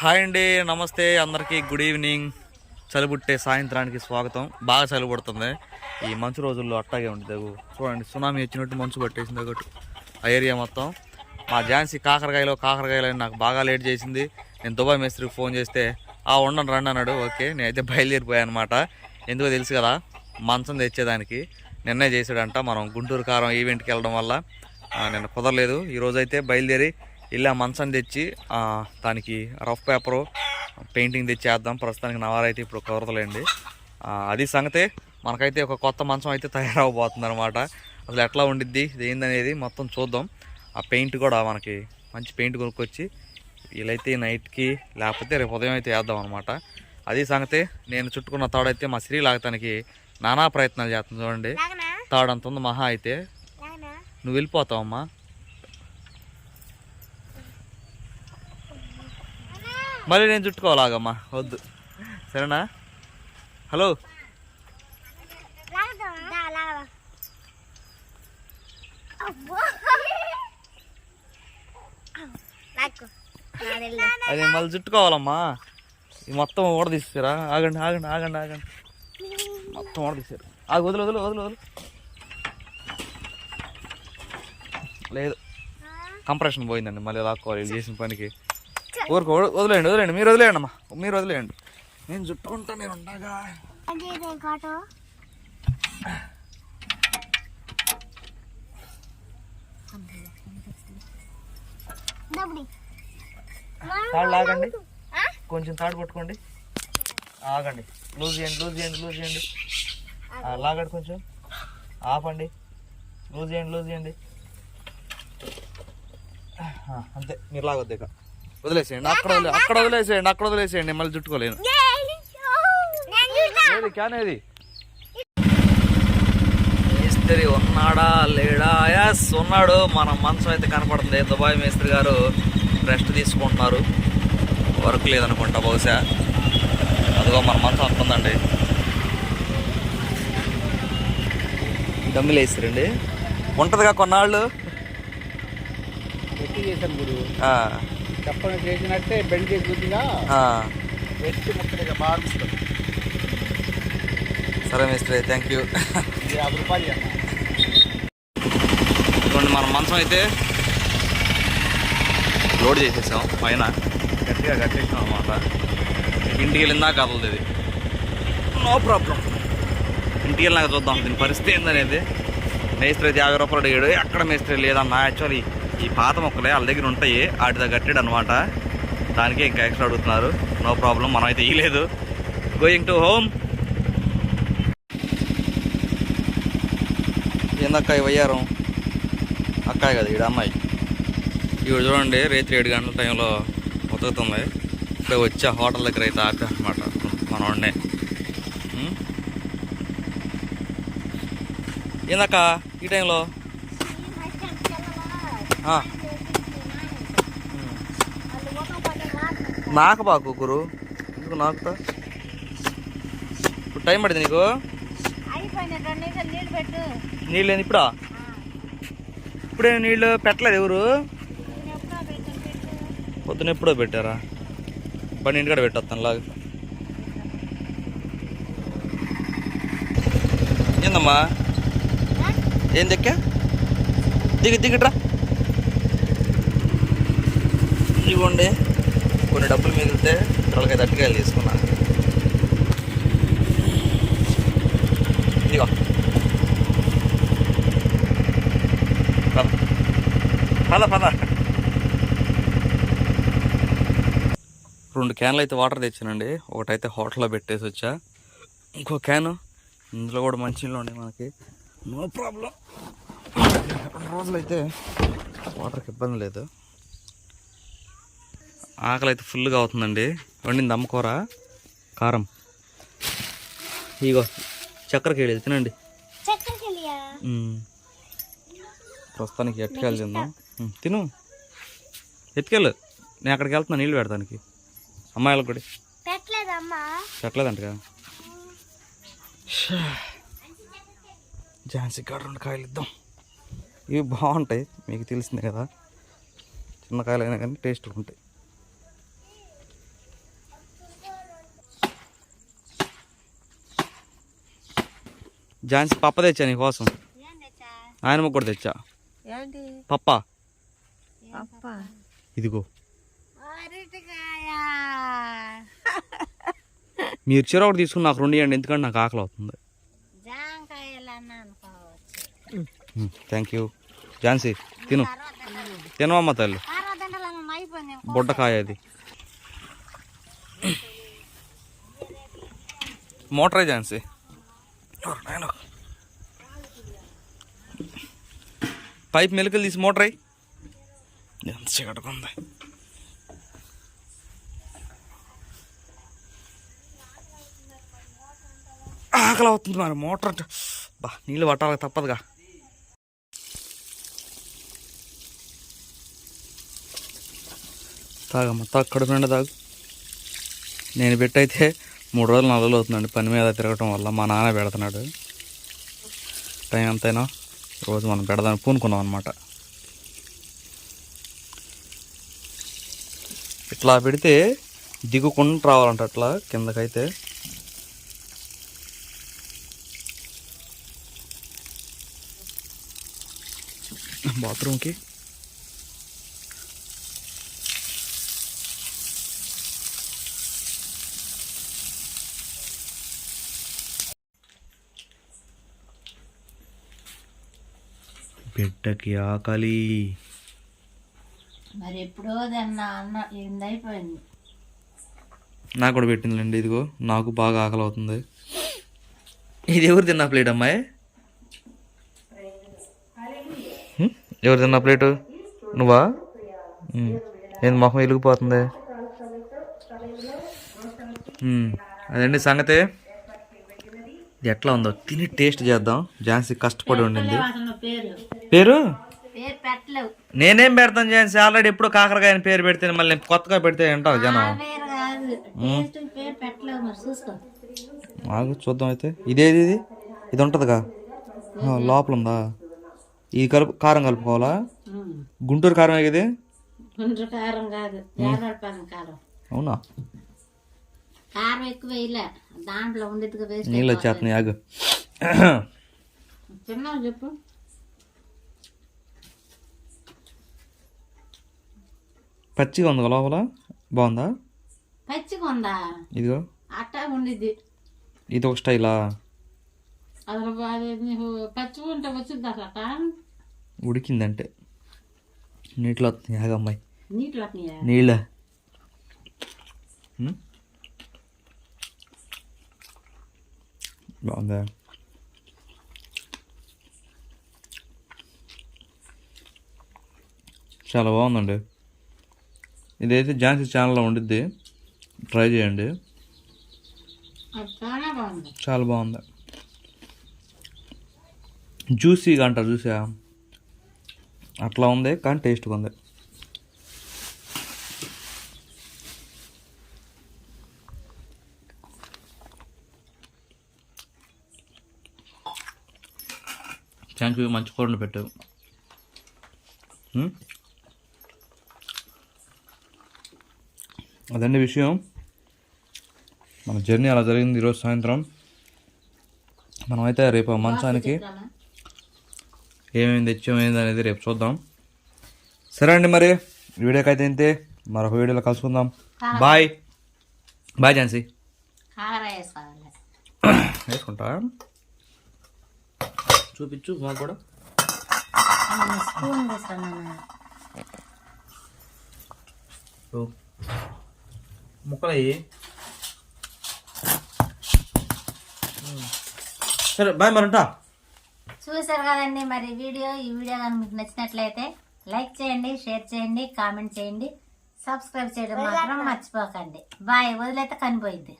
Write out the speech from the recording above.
Hi అండి నమస్తే అందరికీ గుడ్ ఈవినింగ్. చలిబుట్టే సాయంత్రానికి స్వాగతం. బాగా చలి పడుతుంది ఈ మంచు రోజుల్లో అట్టాగే ఉంటుంది చూడండి సునామీ వచ్చినట్టు మంచు పట్టేసింది ఒకటి. ఆ ఏరియా మొత్తం. మా ఝాన్సీ కాకరకాయలో కాకరకాయలు అని నాకు బాగా లేట్ చేసింది. నేను దుబాయ్ మేస్త్రికి ఫోన్ చేస్తే ఆ ఉండను రండి అన్నాడు. ఓకే నేనైతే బయలుదేరిపోయాను అనమాట ఎందుకో తెలుసు కదా మంచం తెచ్చేదానికి. నిన్నే చేసాడంట మనం గుంటూరు కారం ఈవెంట్కి వెళ్ళడం వల్ల. నిన్న కుదరలేదు. ఈరోజైతే బయలుదేరి ఇలా మంచం తెచ్చి దానికి రఫ్ పేపరు పెయింటింగ్ తెచ్చేద్దాం. ప్రస్తుతానికి నవారైతే ఇప్పుడు కుదరదులేండి. అది సంగతే మనకైతే ఒక కొత్త మంచం అయితే తయారవబోతుంది అనమాట అసలు ఎట్లా ఉండిద్ది ఇది ఏందనేది మొత్తం చూద్దాం. ఆ పెయింట్ కూడా మనకి మంచి పెయింట్ కొనుక్కొచ్చి వీలైతే నైట్కి లేకపోతే రేపు ఉదయం అయితే వేద్దాం అనమాట అది సంగతే నేను చుట్టుకున్న తాడైతే మా స్త్రీ లాగటానికి నానా ప్రయత్నాలు చేస్తుంది చూడండి. లాగనా? తాడు అంత ఉంది మహా అయితే. నువ్వు వెళ్ళిపోతావమ్మా. మళ్ళీ నేను చుట్టుకోవాలాగమ్మా. వద్దు. సరేనా? హలో? అది మళ్ళీ చుట్టుకోవాలమ్మా. ఇది మొత్తం ఊడదీస్తారా ఆగండి ఆగండి ఆగండి ఆగండి. మొత్తం ఊడదీసారు ఆగు వదులు వదులు వదులు వదులు. లేదు. కంప్రెషన్ పోయిందండి మళ్ళీ లాక్కోవాలి చేసిన పనికి. ఊరుకో వద- వదిలేయండి వదిలేయండి. మీరు వదిలేయండి అమ్మా. మీరు వదిలేయండి. నేను చుట్టుకుంటా నేను ఉండగా. తాడు లాగండి. కొంచెం తాడు పట్టుకోండి. ఆగండి. లూజ్ చేయండి లూజ్ చేయండి లూజ్ చేయండి. ఆ, లాగండి కొంచెం. ఆపండి. లూజ్ చేయండి లూజ్ చేయండి. ఆ, అంతే. మీరు లాగొద్దు ఇక. వదిలేసేయండి అక్కడ వదిలే అక్కడ వదిలేసేయండి అక్కడ వదిలేసేయండి మళ్ళీ చుట్టుకోలేను. ఏది క్యాన్ ఏది? మేస్త్రి ఉన్నాడా లేడా? ఎస్ ఉన్నాడు. మన మంచం అయితే కనపడుతుంది. దుబాయ్ మేస్త్రి గారు రెస్ట్ తీసుకుంటున్నారు. వర్క్ లేదనుకుంటా బహుశా. అదిగో మన మంచం వస్తుందండి. డమ్మిలు వేస్తారండి ఉంటుందిగా కొన్నాళ్ళు? చెప్పని చేసినట్టే బెండ్ ఆ. పెట్టి ముక్కలుగా బాగా సరే మేస్త్రి థ్యాంక్ యూ యాభై రూపాయలు ఇదిగోండి మన మంచం అయితే లోడ్ చేసేసాం పైన. గట్టిగా కట్టేసాం అనమాట ఇంటికి వెళ్ళిందా కదలదు ఇది. No problem. ఇంటికి వెళ్ళినాక చూద్దాం దీని పరిస్థితి ఏందనేది. మేస్త్రి అయితే యాభై రూపాయలు అడిగాడు. ఎక్కడ మేస్త్రి లేదన్న యాక్చువల్లీ ఈ పాత మొక్కలే వాళ్ళ దగ్గర ఉంటాయి వాటితో కట్టాడు అనమాట దానికే ఇంకా ఎక్స్ట్రా అడుగుతున్నారు. నో ప్రాబ్లం మనం అయితే ఇయ్యలేదు. గోయింగ్ టు హోమ్ ఏందక్కాయ వయ్యారం? అక్కాయి కదా ఈడ అమ్మాయి. ఇవి చూడండి రేత్రి ఏడు గంటల టైంలో ఉతుకుతుంది. ఇక్కడ వచ్చే హోటల్ దగ్గర అయితే ఆపి అనమాట మన వాడినే. ఏందక్క ఈ టైంలో? నాకు బాకు గురు? ఎందుకు నాకుతా? ఇప్పుడు టైం పడింది నీకు? నీళ్ళు ఏంది ఇప్పుడా? ఇప్పుడే నీళ్ళు పెట్టలేదు ఎవరు? పొద్దున ఎప్పుడో పెట్టారా? బండి ఇంటికాడ పెట్టేస్తాను లాగా. ఏందమ్మా? ఏం దెక్కా దిగి దిగిట్రా. ఇవ్వండి. కొన్ని డబ్బులు మిగిలితే పిల్లలకి తట్టుకాయలు తీసుకున్నా. ఇదిగో. పద పద. రెండు క్యాన్లు అయితే వాటర్ తెచ్చానండి. ఒకటైతే హోటల్లో పెట్టేసి వచ్చా. ఇంకో క్యాను. ఇందులో కూడా మంచినీళ్ళు ఉన్నాయి మనకి. No problem. రెండు రోజులైతే వాటర్కి ఇబ్బంది లేదు. ఆకలి అయితే ఫుల్గా అవుతుందండి. వండింది అమ్మకూర కారం. ఇగో చక్కెరకి వెళ్ళేది తినండి. ప్రస్తుతానికి ఎట్టుకెళ్ళి తిందాం. తిను. ఎత్తుకెళ్ళు నేను అక్కడికి వెళ్తున్నా నీళ్ళు పెడతానికి. అమ్మాయిలకు కూడా. పెట్టలేదంటగా. ఝాన్సీ కాడ రెండు కాయలు ఇద్దాం. ఇవి బాగుంటాయి మీకు తెలిసిందే కదా. చిన్న కాయలు అయినా కానీ టేస్ట్ ఉంటాయి. ఝాన్సీ పప్ప తెచ్చా నీకోసం ఏం తెచ్చా? ఆయనమ్మ కూడా తెచ్చా? ఏంటి? పప్ప? అప్ప ఇదిగో. మీరు చీర ఒకటి తీసుకుని నాకు రెండు ఇవ్వండి ఎందుకంటే నాకు ఆకలి అవుతుంది. థ్యాంక్ యూ ఝాన్సీ తిను. తినవమ్మ తల్లి. బుడ్డకాయ అది. మోటరే ఝాన్సీ పైప్ మెలకలు తీసి మోటర్ అయ్యి ఎంత చీకటిగా ఉంది ఆకలి అవుతుంది మరి మోటార్ అంటే బా నీళ్ళు పట్టాలి తప్పదుగా. తాగమ్మ తాగు కడుపు నిండా తాగు. నేను పెట్టయితే మూడు రోజులు నాలుగు రోజులు అవుతుందండి. పని మీద తిరగటం వల్ల మా నాన్న పెడుతున్నాడు. టైం ఎంతైనా రోజు మనం పెడదాన్ని పూనుకున్నాం అనమాట ఇట్లా పెడితే దిగుకుండా రావాలంట అట్లా కిందకైతే. బాత్రూమ్కి బిడ్డకి ఆకలి. మరి ఎప్పుడో తిన్నా అన్న ఏంది అయిపోయింది నాకు కూడా పెట్టిందిలేండి ఇదిగో నాకు బాగా ఆకలి అవుతుంది ఇది ఎవరు తిన్నా ప్లేట్ అమ్మాయి? ఎవరు తిన్నా ప్లేటు? నువ్వా. ఏంది మొహం వెలిగిపోతుంది. అదండి సంగతి? ఇది ఎట్లా ఉందో? తిని టేస్ట్ చేద్దాం. ఝాన్సీ కష్టపడి ఉండింది. పేరు. నేనేం పెడతాను ఝాన్సీ? ఆల్రెడీ ఎప్పుడు కాకరకాయ అని పేరు పెడితే మళ్ళీ కొత్తగా పెడితే అంటారు జనం. ఆగు చూద్దాం అయితే. ఇదేది ఇది ఇది. ఉంటుందిగా. లోపల ఉందా? ఇది కలుపు కారం కలుపుకోవాలా? గుంటూరు కారం ఇది అవునా? కారం ఎక్కువ వేయలే. దాంట్లో ఉండేదిగా వేస్ట్ నీళ్ళు వచ్చేస్తున్నాయి ఆగు. తిన్నావు చెప్పు? పచ్చిగా ఉంది లోపల? బాగుందా? పచ్చిగా ఉందా? ఇదిగో. అట్టా ఉండిద్ది. ఇది ఒక స్టైలా? అసలు పచ్చిగా ఉంటే వచ్చింది అట్లా? ఉడికిందంటే. నీటిలో వస్తుంది ఆగమ్మాయి నీటిలో అట్లా నీళ్ళ. ఉమ్. బాగుందా చాలా బాగుందండి. ఇదైతే ఝాన్సీ ఛానల్లో ఉండిద్ది. ట్రై చేయండి. అది చాలా బాగుంది. చాలా బాగుంది. జ్యూసీగా అంటారు చూసా అట్లా ఉంది కానీ టేస్ట్గా ఉంది. యూ మంచి కూరలు పెట్టావు. ఉమ్? అదండి విషయం. మన జర్నీ అలా జరిగింది ఈరోజు సాయంత్రం. మనమైతే రేపు మంచానికి ఏమేమి తెచ్చాం ఏంది అనేది రేపు చూద్దాం. సరే అండి మరి వీడియోకి అయితే ఇంతే. మరొక వీడియోలో కలుసుకుందాం. బాయ్. బాయ్ ఝాన్సీ. వేసుకుంటా? చూపించు మాకు కూడా. స్పూన్. ముక్కలయ్యి సరే బాయ్ మరంటా. చూసారు కదండి మరి వీడియో ఈ వీడియో కానీ మీకు నచ్చినట్లయితే లైక్ చేయండి షేర్ చేయండి కామెంట్ చేయండి సబ్స్క్రైబ్ చేయడం మాత్రం మర్చిపోకండి. బాయ్ వదిలేతే కనిపోయింది.